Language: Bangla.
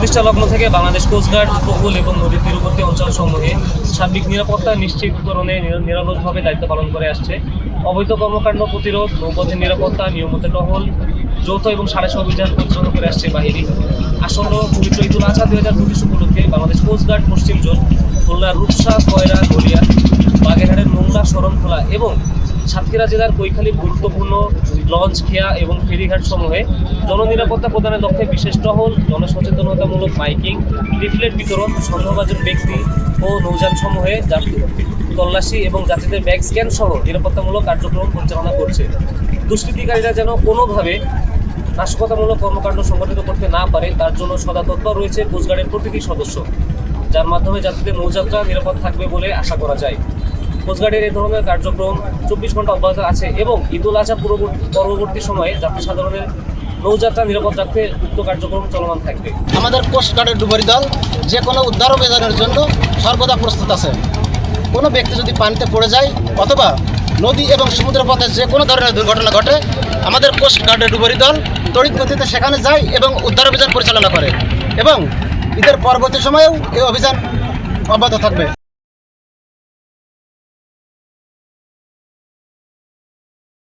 প্রতিষ্ঠা লগ্ন থেকে বাংলাদেশ কোস্টগার্ড উপকূল এবং নদীর তীরবর্তী অঞ্চলসমূহে সার্বিক নিরাপত্তা নিশ্চিতকরণে নির- নিরলসভাবে দায়িত্ব পালন করে আসছে। অবৈধ কর্মকাণ্ড প্রতিরোধ, নৌপথের নিরাপত্তা, নিয়মিত টহল, যৌথ এবং সাড়ে অভিযান পরিচালনা করে আসছে বাহিনী। আসন্ন পবিত্র ঈদুল আজহা দুই হাজার পঁচিশ উপলক্ষে বাংলাদেশ কোস্টগার্ড পশ্চিম জোন খুলনার রূপসা, কয়রা গড়িয়া বাগেরহাটের মোংলা, শরণখোলা এবং সাতক্ষীরা জেলার কৈখালীর গুরুত্বপূর্ণ লঞ্চ, খেয়া এবং ফেরিঘাট সমূহে জননিরাপত্তা প্রদানের লক্ষ্যে বিশেষ টহল, জনসচেতনতামূলক মাইকিং, লিফলেট বিতরণ, সন্দেহভাজন ব্যক্তি ও নৌযান সমূহে যাত্রী তল্লাশি এবং যাত্রীদের ব্যাগ স্ক্যান সহ নিরাপত্তামূলক কার্যক্রম পরিচালনা করছে। দুষ্কৃতিকারীরা যেন কোনোভাবে নাশকতামূলক কর্মকাণ্ড সংগঠিত করতে না পারে, তার জন্য সদা তৎপর রয়েছে কোস্টগার্ডের প্রতিটি সদস্য, যার মাধ্যমে যাত্রীদের নৌযাত্রা নিরাপদ থাকবে বলে আশা করা যায়। কোস্টগার্ডের এই ধরনের কার্যক্রম চব্বিশ ঘণ্টা অব্যাহত আছে এবং ঈদুল আজহা পূর্ববর্তী পরবর্তী সময়ে যাত্রী সাধারণের নৌযাত্রা নিরাপদ রাখতে উক্ত কার্যক্রম চলমান থাকবে। আমাদের কোস্টগার্ডের ডুবুরি দল যে কোনো উদ্ধার অভিযানের জন্য সর্বদা প্রস্তুত আছে। কোনো ব্যক্তি যদি পানিতে পড়ে যায় অথবা নদী এবং সমুদ্র পথে যে কোনো ধরনের দুর্ঘটনা ঘটে, আমাদের কোস্টগার্ডের ডুবুরি দল তড়িৎ গতিতে সেখানে যায় এবং উদ্ধার অভিযান পরিচালনা করে এবং ঈদের পরবর্তী সময়েও এই অভিযান অব্যাহত থাকবে।